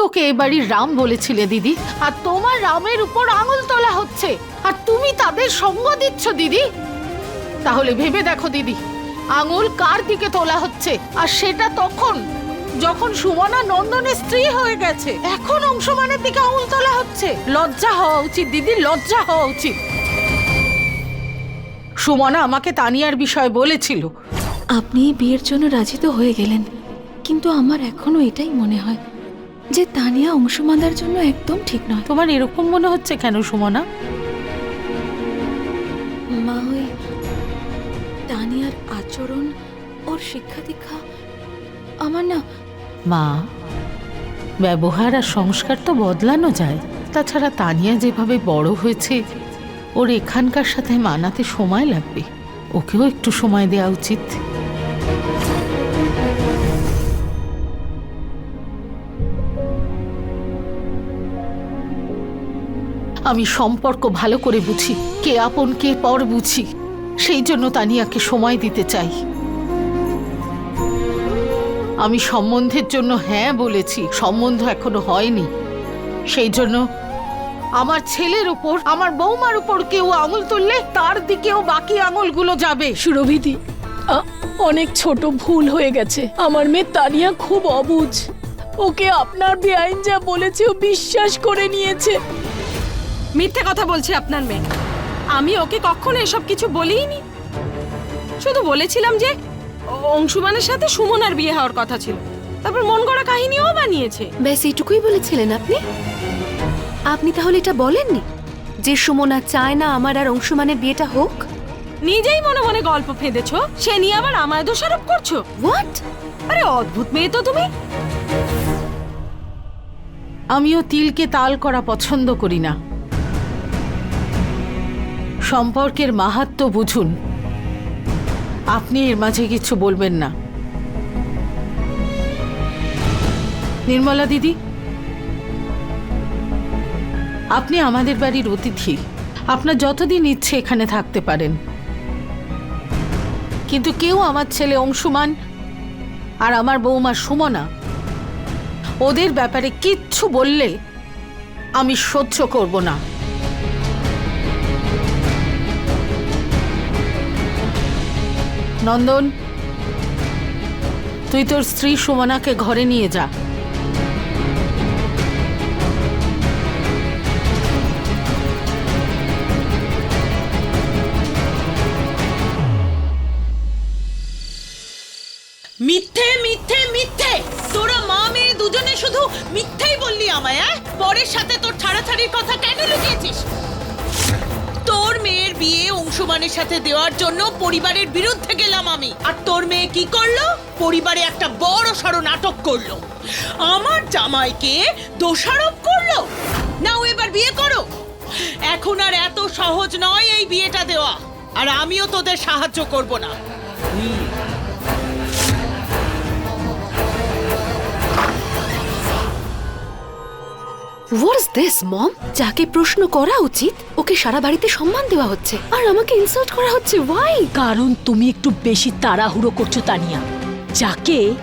তোকে এ বাড়ির রাম বলেছিলে, দিদি। আর তোমার রামের উপর আঙুল তোলা হচ্ছে। আর তুমি তাদের সঙ্গ দিচ্ছ, দিদি। তাহলে ভেবে দেখো, দিদি, আঙুল কার দিকে তোলা হচ্ছে? আর সেটা তখন, যখন সুমনা নন্দনের স্ত্রী হয়ে গেছে, এখন অংশমানের দিকে আঙুল তোলা হচ্ছে। লজ্জা হওয়া উচিত, দিদি, লজ্জা হওয়া উচিত। সুমনা আমাকে তানিয়ার বিষয়ে বলেছিল। আপনি বিয়ের জন্য রাজি তো হয়ে গেলেন, কিন্তু আমার এখনও এটাই মনে হয়। যে তানিয়া অংশ অংশমাদার জন্য একদম ঠিক নয়। তোমার এরকম মনে হচ্ছে কেন সুমনা? মা ওই তানিয়ার আচরণ ওর শিক্ষা দীক্ষা আমার না মা ব্যবহার আর সংস্কার তো বদলানো যায়। তাছাড়া তানিয়া যেভাবে বড় হয়েছে ওর এখানকার সাথে মানাতে সময় লাগবে। ওকেও একটু সময় দেওয়া উচিত। আমি সম্পর্ক ভালো করে বুঝি, কে আপন, কে পর বুঝি। সেই জন্য তানিয়াকে সময় দিতে চাই। আমি সম্বন্ধের জন্য হ্যাঁ বলেছি, সম্বন্ধ এখনও হয়নি। সেই জন্য আমার ছেলের উপর, আমার বৌমার উপর কেউ আঙুল তুললে তার দিকেও বাকি আঙুলগুলো যাবে। সুরভিদি অনেক ছোট ভুল হয়ে গেছে। আমার মেয়ে তানিয়া খুব অবুঝ। ওকে আপনার বেআইন যা বলেছে ও বিশ্বাস করে নিয়েছে। মিথ্যে কথা বলছে আপনার মেয়ে। আমি ওকে কখনো এসব কিছু বলিনি শুধু বলেছিলাম যে ও- অংশুমানের সাথে সুমনার বিয়ে হওয়ার কথা ছিল। তারপর মন গড়া কাহিনীও বানিয়েছে। ব্যাস এইটুকুই বলেছিলেন আপনি? আপনি তাহলে এটা বলেননি? যে সুমনা চায় না আমার আর অংশুমানের বিয়েটা হোক? নিজেই মনে মনে গল্প ফেঁদেছ সে নিয়ে আবার আমায় দোষারোপ করছ? হোয়াট আরে অদ্ভুত মেয়ে তো তুমি। আমিও তিলকে তাল করা পছন্দ করি না। সম্পর্কের মাহাত্ম্য বুঝুন। আপনি এর মাঝে কিছু বলবেন না। নির্মলা দিদি, আপনি আমাদের বাড়ির অতিথি। আপনার যতদিন ইচ্ছে এখানে থাকতে পারেন। কিন্তু কেউ আমার ছেলে অংশুমান আর আমার বৌমা সুমনা, ওদের ব্যাপারে কিচ্ছু বললে আমি সহ্য করব না। নন্দন, তুই তোর স্ত্রী সুমনাকে ঘরে নিয়ে যা। মিথ্যে মিথ্যে মিথ্যে। তোরা মা, মেয়ে দুজনে শুধু মিথ্যেই বললি আমায় পরের সাথে তোর ছাড়াছাড়ির কথা কেন লুকিয়েছিস? তোর মেয়ের বিয়ে অংশমানের সাথে দেওয়ার জন্য পরিবারের বিরুদ্ধে গেলাম আমি। আর তোর মেয়ে কি করল? পরিবারে একটা বড় সড় নাটক করল। আমার জামাইকে দোষারোপ করল? নাও এবার বিয়ে করো। এখন আর এত সহজ নয় এই বিয়েটা দেওয়া। আর আমিও তোদের সাহায্য করব না। হোয়াটস দিস মম যাকে প্রশ্ন করা উচিত, ওকে সারা বাড়িতে সম্মান দেওয়া হচ্ছে। আর আমাকে ইনসাল্ট করা হচ্ছে ওয়াই কারণ তুমি একটু বেশি তাড়াহুড়ো করছ, তানিয়া। যাকে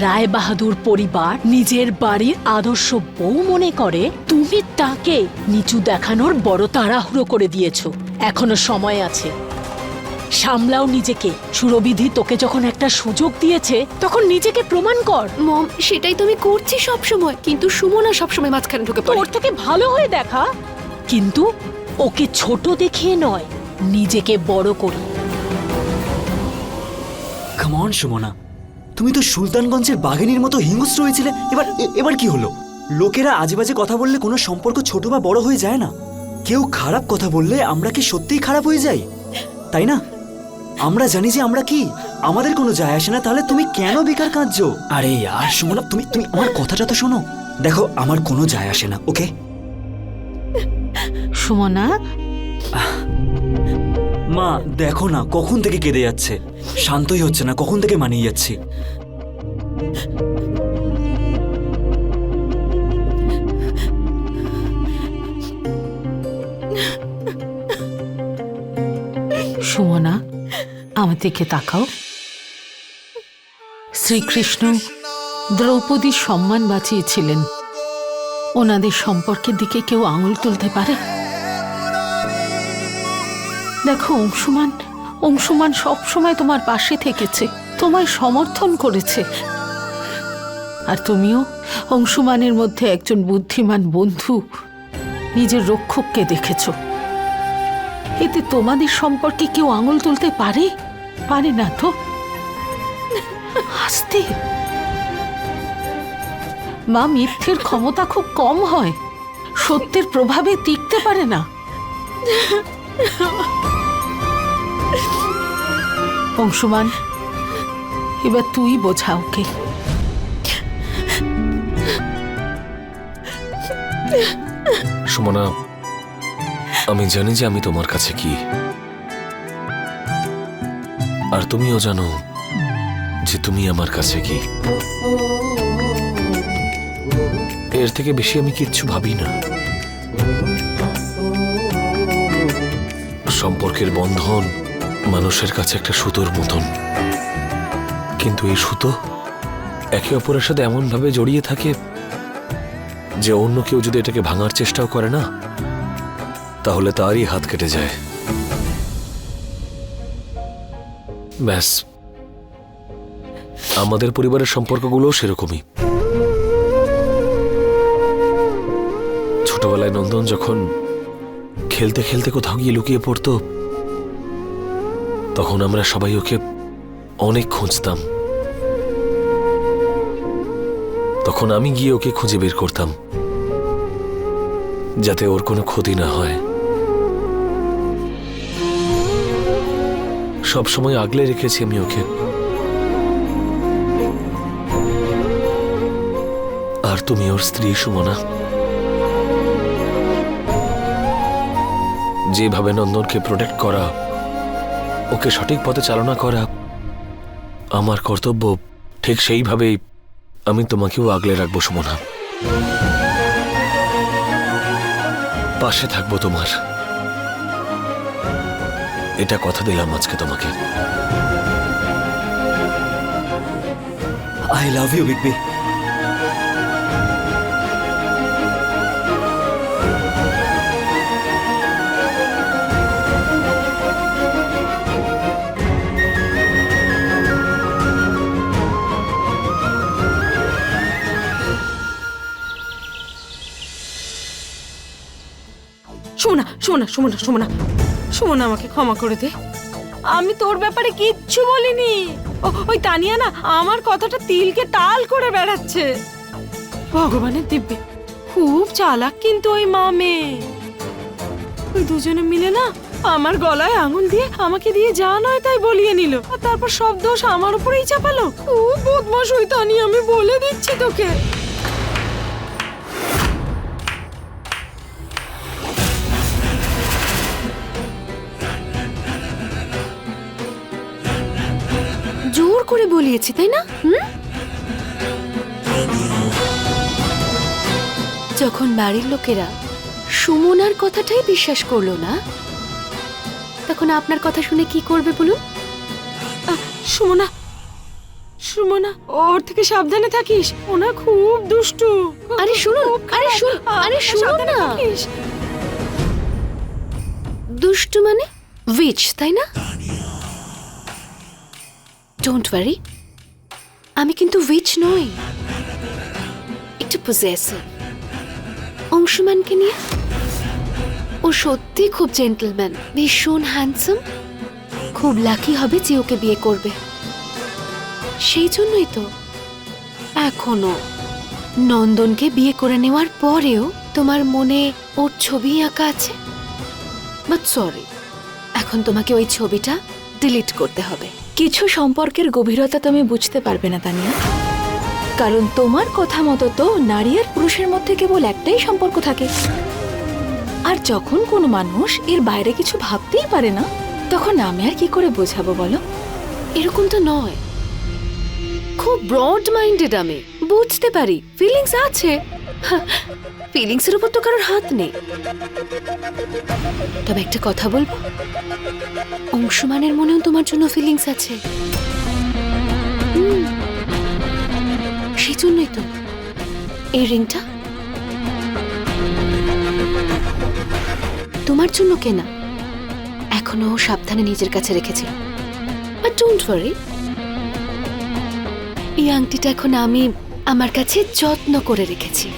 রায় বাহাদুর পরিবার নিজের বাড়ির আদর্শ বউ মনে করে, তুমি তাকে নিচু দেখানোর বড় তাড়াহুড়ো করে দিয়েছ। এখনও সময় আছে। সামলাও নিজেকে। সুরবিধি তোকে যখন একটা সুযোগ দিয়েছে তখন নিজেকে প্রমাণ কর। মম সেটাই তো আমি করছি সব সময় কিন্তু সুমনা সব সময় মাঝখানে ঢুকে পড়ে। তোর থেকে ভালো হয়ে দেখা। কিন্তু ওকে ছোট দেখিয়ে নয় নিজেকে বড় করি। Come on Sumana. তুমি তো সুলতানগঞ্জের বাঘিনীর মতো হিংস্র হয়েছিলে। এবার এবার কি হলো? লোকেরা আজে বাজে কথা বললে কোনো সম্পর্ক ছোট বা বড় হয়ে যায় না। কেউ খারাপ কথা বললে আমরা কি সত্যিই খারাপ হয়ে যাই? তাই না? আমরা জানি যে আমরা কি? আমাদের কোনো যায় আসে না তাহলে তুমি কেন বেকার কাঁদছো? আরে আর সুমনা তুমি তুমি আমার কথাটা তো শোনো। দেখো আমার কোনো যায় আসে না ওকে? সুমনা? মা দেখো না কখন থেকে কেঁদে যাচ্ছে। শান্তই হচ্ছে না কখন থেকে মানিয়ে যাচ্ছি? সুমনা? আমার দিকে তাকাও। শ্রীকৃষ্ণ দ্রৌপদীর সম্মান বাঁচিয়েছিলেন। ওনাদের সম্পর্কের দিকে কেউ আঙুল তুলতে পারে? দেখো, অংশুমান অংশুমান সব সময় তোমার পাশে থেকেছে, তোমায় সমর্থন করেছে। আর তুমিও অংশুমানের মধ্যে একজন বুদ্ধিমান বন্ধু, নিজের রক্ষককে দেখেছ। এতে তোমাদের সম্পর্কে কেউ আঙুল তুলতে পারে? পারে না তো। আস্তে। মা, মিথ্যের ক্ষমতা খুব কম হয়। সত্যের প্রভাবে টিকতে পারে না। অংশুমান, এবার তুই বোঝা ওকে। সুমনা, আমি জানি যে আমি তোমার কাছে কি। আর তুমিও জানো যে তুমি আমার কাছে কি। এর থেকে বেশি আমি কিচ্ছু ভাবি না। সম্পর্কের বন্ধন মানুষের কাছে একটা সুতোর মতন। কিন্তু এই সুতো একে অপরের সাথে এমনভাবে জড়িয়ে থাকে যে অন্য কেউ যদি এটাকে ভাঙার চেষ্টাও করে না, তাহলে তারই হাত কেটে যায়। ব্যাস। আমাদের পরিবারের সম্পর্কগুলোও সেরকমই। ছোটবেলায় নন্দন যখন খেলতে খেলতে কোথাও গিয়ে লুকিয়ে পড়তো, তখন আমরা সবাই ওকে অনেক খুঁজতাম। তখন আমি গিয়ে ওকে খুঁজে বের করতাম, যাতে ওর কোনো ক্ষতি না হয়। সব সময় আগলে রেখেছি আমি ওকে। আর তুমি ওর স্ত্রী, সুমনা। যেভাবে নন্দনকে প্রোটেক্ট করা, ওকে সঠিক পথে চালনা করা, আমার কর্তব্য ঠিক সেইভাবেই আমি তোমাকেও আগলে রাখব, সুমনা। পাশে থাকব তোমার। এটা কথা দিলাম আজকে তোমাকে। আই লাভ ইউ বিগ শোনা শোনা শোনা শোনা আমাকে, ক্ষমা করে দে। আমি তোর ব্যাপারে কিচ্ছু বলিনি। ওই তানিয়া না আমার কথাটা তিলকে তাল করে বেড়াচ্ছে। ভগবানের দিব্যে, খুব চালাক কিন্তু ওই মা মেয়ে। ওই দুজনে মিলে না আমার গলায় আঙুল দিয়ে আমাকে দিয়ে যা নয় তাই বলিয়ে নিল। আর তারপর সব দোষ আমার উপরেই চাপালো। ও বদমাস ওই তানিয়া, আমি বলে দিচ্ছি তোকে। বলিয়েছি তাই না? হুম? যখন বাড়ির লোকেরা সুমনার কথাটাই বিশ্বাস করল না তখন আপনার কথা শুনে কি করবে বলুন? সুমনা সুমনা ওর থেকে সাবধানে থাকিস। ওনা খুব দুষ্টু। আরে শুনুন, আরে। শুন- আরে শুনুন না। দুষ্টু মানে? উইচ তাই না? ডোন্ট ওয়ারি আমি কিন্তু উইচ নই। একটু পজেসিভ অংশুমানকে নিয়ে। ও সত্যি খুব জেন্টলম্যান ভীষণ হ্যান্ডসাম খুব লাকি হবে যে ওকে বিয়ে করবে। সেই জন্যই তো এখনও নন্দনকে বিয়ে করে নেওয়ার পরেও তোমার মনে ওর ছবি আঁকা আছে? বাট সরি এখন তোমাকে ওই ছবিটা ডিলিট করতে হবে। কিছু সম্পর্কের গভীরতা তুমি বুঝতে পারবে না, তানিয়া। কারণ তোমার কথা মতো তো নারী আর পুরুষের মধ্যে কেবল একটাই সম্পর্ক থাকে। আর যখন কোনো মানুষ এর বাইরে কিছু ভাবতেই পারে না, তখন আমি আর কি করে বোঝাবো বলো? এরকম তো নয়। খুব ব্রড মাইন্ডেড আমি। বুঝতে পারি। ফিলিংস আছে। ফিলিংস এর উপর তো কারোর হাত নেই। তবে একটা কথা বলব? অংশমানের মনেও তোমার জন্য ফিলিংস আছে। সেই জন্যই তো। এই রিংটা তোমার জন্য কেনা। এখনও সাবধানে নিজের কাছে রেখেছিল ডোন্ট ওয়ারি এই আংটিটা এখন আমি আমার কাছে যত্ন করে রেখেছি।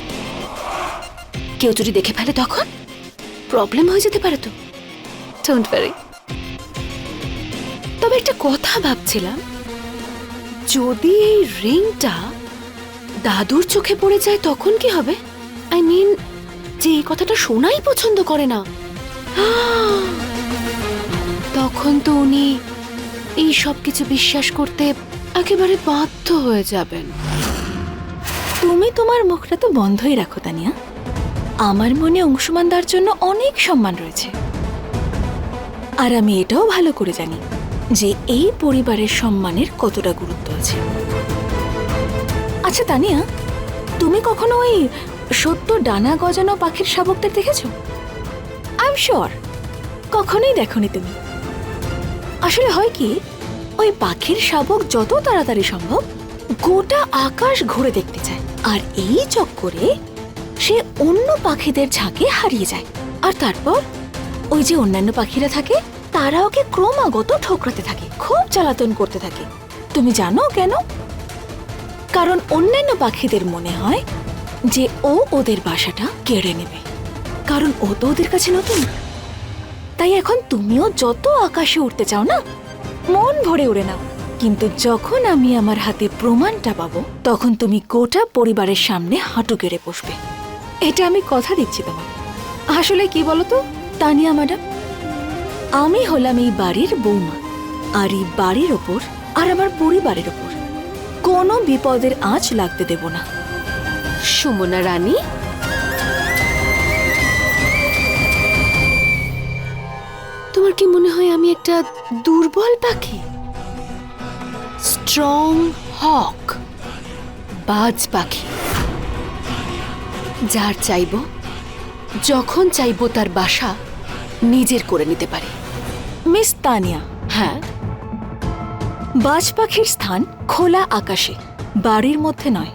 কেউ যদি দেখে ফেলে তখন? প্রবলেম হয়ে যেতে পারে তো। তবে একটা কথা ভাবছিলাম। যদি এই রিংটা দাদুর চোখে পড়ে যায় তখন কি হবে? আই মিন যে এই কথাটা শোনাই পছন্দ করে না। তখন তো উনি এই সব কিছু বিশ্বাস করতে একেবারে বাধ্য হয়ে যাবেন। তুমি তোমার মুখটা তো বন্ধই রাখো, তানিয়া। আমার মনে অংশমানদার জন্য অনেক সম্মান রয়েছে। আর আমি এটাও ভালো করে জানি যে এই পরিবারের সম্মানের কতটা গুরুত্ব আছে। আচ্ছা তানিয়া, তুমি কখনো ওই সত্য ডানা গজানো পাখির শাবকদের দেখেছ? আই এম শিওর কখনোই দেখনি তুমি। আসলে হয় কি, ওই পাখির শাবক যত তাড়াতাড়ি সম্ভব গোটা আকাশ ঘুরে দেখতে চায়। আর এই চক্করে সে অন্য পাখিদের ঝাঁকে হারিয়ে যায়। আর তারপর? ওই যে অন্যান্য পাখিরা থাকে, তারা ওকে ক্রমাগত ঠোকরাতে থাকে, খুব জ্বালাতন করতে থাকে। তুমি জানো কেন? কারণ অন্যান্য পাখিদের মনে হয় যে ও ওদের বাসাটা কেড়ে নেবে। কারণ ও তো ওদের কাছে নতুন। তাই এখন তুমিও যত আকাশে উঠতে চাও না, মন ভরে উড়ে নাও। কিন্তু যখন আমি আমার হাতে প্রমাণটা পাবো, তখন তুমি গোটা পরিবারের সামনে হাঁটু গেড়ে বসবে। এটা আমি কথা দিচ্ছি তোমার আসলে কি বলতো, তানিয়া ম্যাডাম? আমি হলাম এই বাড়ির বৌমা, আর এই বাড়ির ওপর, আর আমার পরিবারের ওপর। কোনো বিপদের আঁচ লাগতে দেব না। সুমনা রানী? তোমার কি মনে হয় আমি একটা দুর্বল পাখি? স্ট্রং হক, বাজ পাখি। যার চাইব যখন চাইব তার বাসা নিজের করে নিতে পারে। মিস তানিয়া। হ্যাঁ। বাজ পাখির স্থান খোলা আকাশে বাড়ির মধ্যে নয়।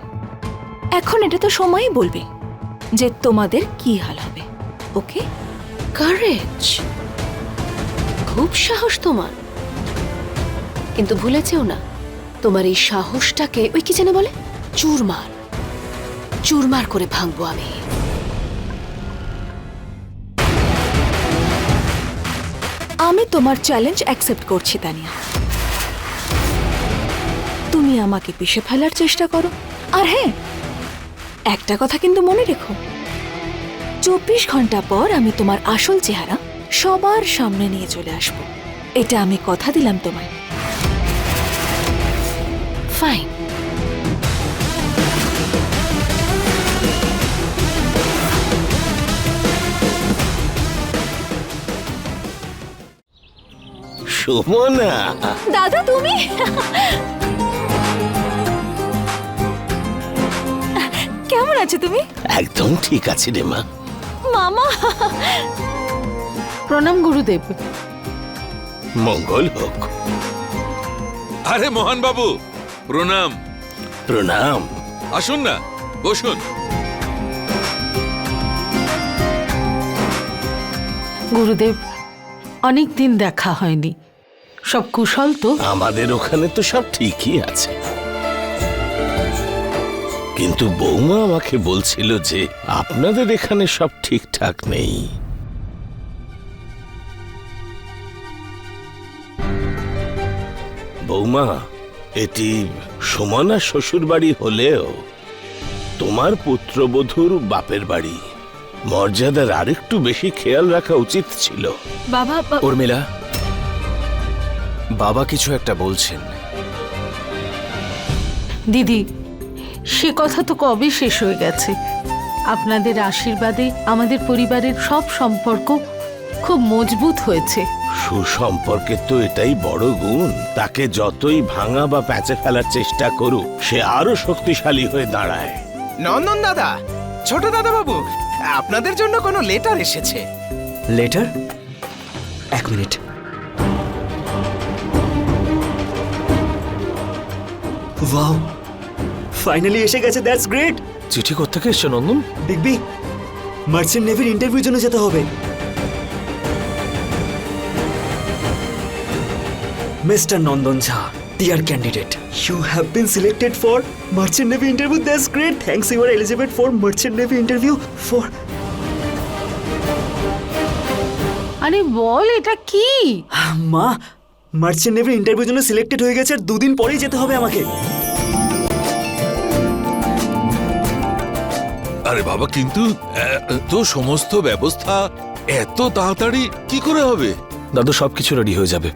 এখন এটা তো সময়ই বলবে যে তোমাদের কি হাল হবে ওকে? কারেজ খুব সাহস তোমার। কিন্তু ভুলেছেও না তোমার এই সাহসটাকে ওই কি যেন বলে? চুরমার। চুরমার করে ভাঙবো আমি। আমি তোমার চ্যালেঞ্জ অ্যাকসেপ্ট করছি, তানিয়া। তুমি আমাকে পিষে ফেলার চেষ্টা করো। আর হ্যাঁ একটা কথা কিন্তু মনে রেখো। চব্বিশ ঘণ্টা পর আমি তোমার আসল চেহারা সবার সামনে নিয়ে চলে আসব। এটা আমি কথা দিলাম তোমায়। ফাইন সুমনা। দাদা তুমি? কেমন আছো তুমি? একদম ঠিক আছে রে মা। মামা। প্রণাম গুরুদেব। মঙ্গল হোক। আরে মোহন বাবু প্রণাম। প্রণাম। আসুন না বসুন। গুরুদেব অনেক দিন দেখা হয়নি। সব কুশল তো। আমাদের ওখানে তো সব ঠিকই আছে। কিন্তু বৌমা আমাকে বলছিল যে আপনাদের এখানে সব ঠিকঠাক নেই। বৌমা এটি সুমনা শ্বশুর বাড়ি হলেও তোমার পুত্রবধূর বাপের বাড়ি। মর্যাদার আরেকটু বেশি খেয়াল রাখা উচিত ছিল। বাবা উর্মিলা বাবা কিছু একটা বলছেন। দিদি সে কথা তো কবে শেষ হয়ে গেছে? আপনাদের আশীর্বাদে আমাদের পরিবারের সব সম্পর্ক খুব মজবুত হয়েছে। সুসম্পর্কের তো এটাই বড় গুণ। তাকে যতই ভাঙা বা প্যাঁচে ফেলার চেষ্টা করুক সে আরও শক্তিশালী হয়ে দাঁড়ায়। নন্দন দাদা ছোট দাদা বাবু আপনাদের জন্য কোনো লেটার এসেছে। লেটার? এক মিনিট। ওয়াও ফাইনালি এসে গেছে দ্যাটস গ্রেট চিঠি কোথেকে এসছে নন্দন? দেখবি মার্চেন্ট নেভির ইন্টারভিউ জন্য যেতে হবে। Mister Nandan Jha dear candidate you have been selected for merchant navy interview that's great thanks you are eligible for merchant navy interview for আরে বল এটা কি? মা মার্চেন্ট নেভির ইন্টারভিউর জন্য সিলেক্টেড হয়ে গেছে আর দুদিন পরেই যেতে হবে আমাকে। আরে বাবা কিন্তু আহ, তো সমস্ত ব্যবস্থা এত তাড়াতাড়ি কি করে হবে? দাদু সবকিছু রেডি হয়ে যাবে।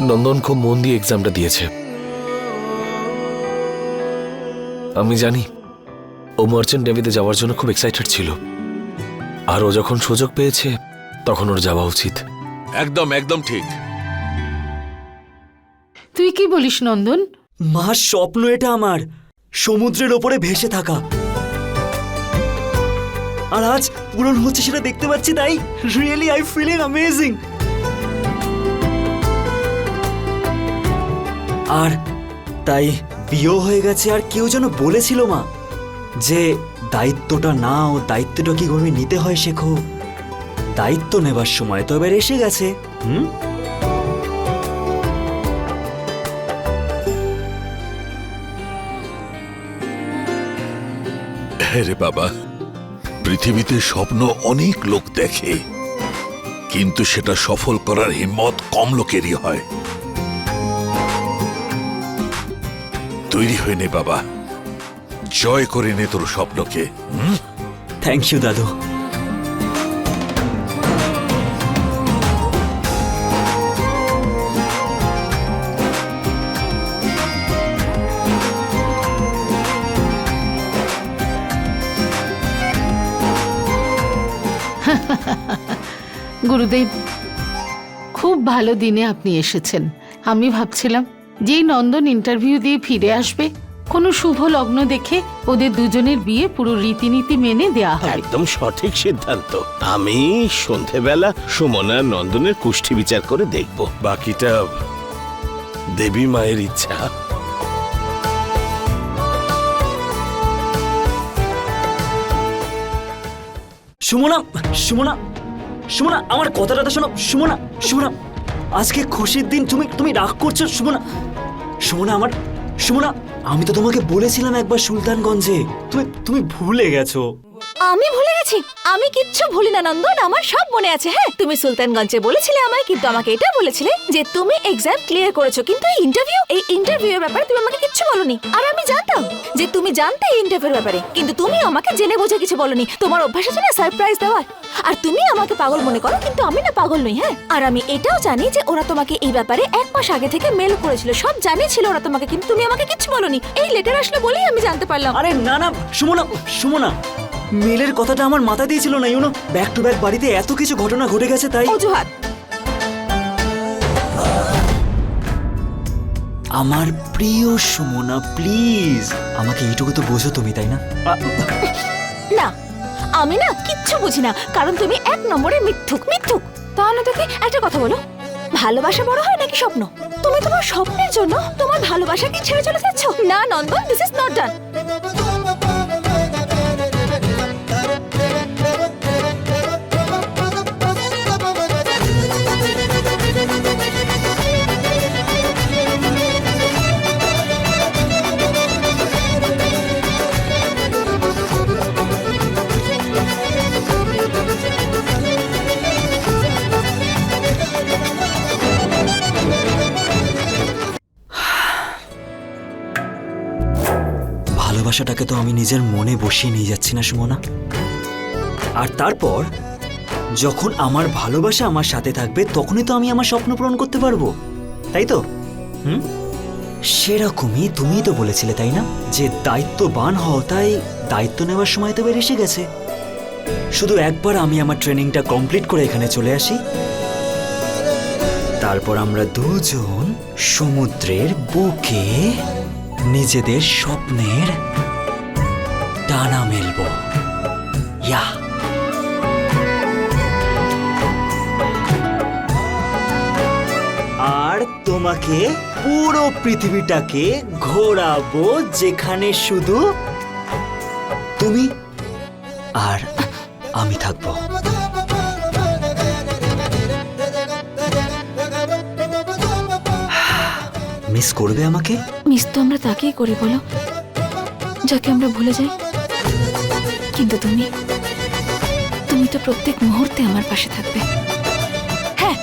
নন্দন খুব মন দিয়ে এক্সামটা দিয়েছে। আমি জানি ও মার্চেন্ট নেভিতে যাওয়ার জন্য খুব এক্সাইটেড ছিল। আর ও যখন সুযোগ পেয়েছে তখন ওর যাওয়া উচিত। একদম একদম ঠিক। তুই কি বলিস নন্দন? মা স্বপ্ন এটা আমার। সমুদ্রের ওপরে ভেসে থাকা। আর আজ পূরণ হচ্ছে সেটা দেখতে পাচ্ছি, তাই রিয়েলি আই ফিলিং অ্যামেজিং আর তাই বিয়েও হয়ে গেছে, আর কেউ যেন বলেছিল মা, যে দায়িত্বটা নাও, দায়িত্বটা কীভাবে নিতে হয় শেখো। দায়িত্ব নেবার সময় তো এবার এসে গেছে, হুম? হ্যাঁ রে বাবা, পৃথিবীতে স্বপ্ন অনেক লোক দেখে, কিন্তু সেটা সফল করার হিম্মত কম লোকেরই হয় তৈরি হয়ে নে বাবা, জয় করে নে তোর স্বপ্নকে? থ্যাংক ইউ দাদু গুরুদেব খুব ভালো দিনে আপনি এসেছেন। আমি ভাবছিলাম যেই নন্দন ইন্টারভিউ দিয়ে ফিরে আসবে কোনো শুভ লগ্ন দেখে ওদের দুজনের বিয়ে পুরো রীতিনীতি মেনে দেয়া হবে। একদম সঠিক সিদ্ধান্ত। আমি সন্ধেবেলা সুমনা নন্দনের কুষ্ঠি বিচার করে দেখব। বাকিটা দেবী মায়ের ইচ্ছা। সুমনা সুমনা সুমনা, আমার কথাটা শোনো। সুমনা সুমনা, আজকে খুশির দিন, তুমি তুমি রাগ করছ, সুমনা। সুমনা, আমার, সুমনা, আমি তো তোমাকে বলেছিলাম একবার সুলতানগঞ্জে। তুমি তুমি ভুলে গেছো। আমি ভুলে গেছি। আমি কিচ্ছু ভুলি না, নন্দন। আমার সব মনে আছে হ্যাঁ? তুমি সুলতানগঞ্জে বলেছিলে আমায়, কিন্তু আমাকে এটা বলেছিলে যে তুমি এক্সাম ক্লিয়ার করেছ, কিন্তু এই ইন্টারভিউ এই ইন্টারভিউ এর ব্যাপারে তুমি আমাকে কিচ্ছু বলনি। আর আমি জানতাম যে তুমি জানতে এই ইন্টারভিউর ব্যাপারে, কিন্তু তুমি আমাকে জেনে বুঝে কিছু বলনি। তোমার অভ্যাস আছে না সারপ্রাইজ দেওয়ার? আর তুমি আমাকে পাগল মনে করো, কিন্তু আমি না পাগল নই হ্যাঁ? আর আমি এটাও জানি যে ওরা তোমাকে এই ব্যাপারে এক মাস আগে থেকে মেল করেছিল। সব জানিয়েছিল ওরা তোমাকে, কিন্তু তুমি আমাকে কিচ্ছু বলনি। এই লেটার আসলে বলেই আমি জানতে পারলাম। আরে না না, সুমনা সুমনা। মেলের কথাটা আমার মাথা দিয়েছিল না ইউনো। ব্যাক টু ব্যাক বাড়িতে এত কিছু ঘটনা ঘটে গেছে তাই অজুহাত। আমার প্রিয় সুমনা প্লিজ আমাকে এইটুকু তো বোঝো তুমি তাই না? না আমি না কিচ্ছু বুঝি না কারণ তুমি এক নম্বরে মিথ্যুক মিথ্যুক। তাহলে তোকে একটা কথা বলো ভালোবাসা বড় হয় নাকি স্বপ্ন? তুমি তোমার স্বপ্নের জন্য তোমার ভালোবাসাকে ছেড়ে চলে যাচ্ছ? না Nandan this is not done ভালোবাসাটাকে তো আমি নিজের মনে বসিয়ে নিয়ে যাচ্ছি না, সুমনা। আর তারপর, যখন আমার ভালোবাসা আমার সাথে থাকবে, তখনই তো আমি আমার স্বপ্ন পূরণ করতে পারব। তাই তো? হুম? সেরকমই তুমিই তো বলেছিলে, তাই না? যে দায়িত্ববান হও, তাই দায়িত্ব নেওয়ার সময় তো বের এসে গেছে। শুধু একবার আমি আমার ট্রেনিংটা কমপ্লিট করে এখানে চলে আসি। তারপর আমরা দুজন সমুদ্রের বুকে নিজেদের স্বপ্নের ডানা মেলব ইয়া আর তোমাকে পুরো পৃথিবীটাকে ঘোরাবো যেখানে শুধু তুমি আর আমি থাকব। মিস করবে আমাকে? মিস তো আমরা তাকেই করি বলো। যাকে আমরা ভুলে যাই। কিন্তু তুমি তুমি তো প্রত্যেক মুহূর্তে আমার পাশে থাকবে। হ্যাঁ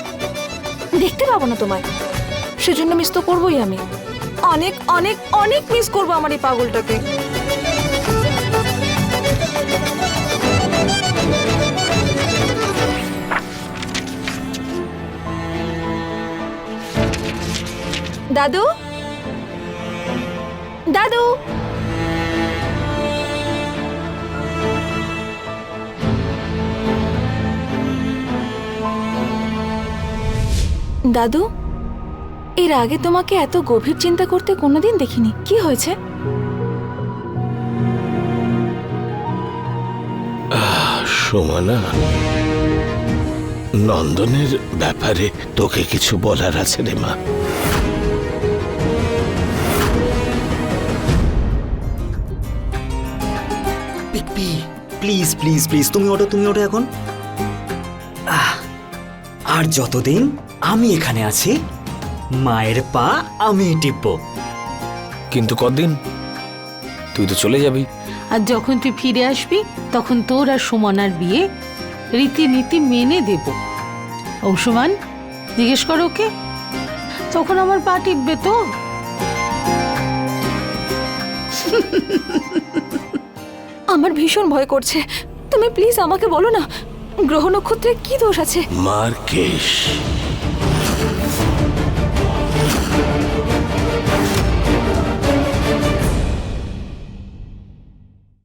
দেখতে পাবো না তোমায়। সেজন্য মিস তো করবোই আমি। অনেক অনেক অনেক মিস করব আমার এই পাগলটাকে। দাদু? দাদু? দাদু? এর আগে তোমাকে এত গভীর চিন্তা করতে কোনোদিন দেখিনি। কি হয়েছে? সুমনা নন্দনের ব্যাপারে তোকে কিছু বলার আছে রে মা। প্লিজ প্লিজ প্লিজ তুমি ওটা তুমি ওটা এখন। আর যতদিন আমি এখানে আছি মায়ের পা আমি টিপবো। কিন্তু কদিন তুই তো চলে যাবি। আর যখন তুই ফিরে আসবি তখন তোর আর সুমনার বিয়ে রীতিনীতি মেনে দেব। অংশমান জিজ্ঞেস করো ওকে। তখন আমার পা টিপবে তো। আমার ভীষণ ভয় করছে। তুমি প্লিজ আমাকে বলো না। গ্রহ নক্ষত্রে কি দোষ আছে? মার্কেশ।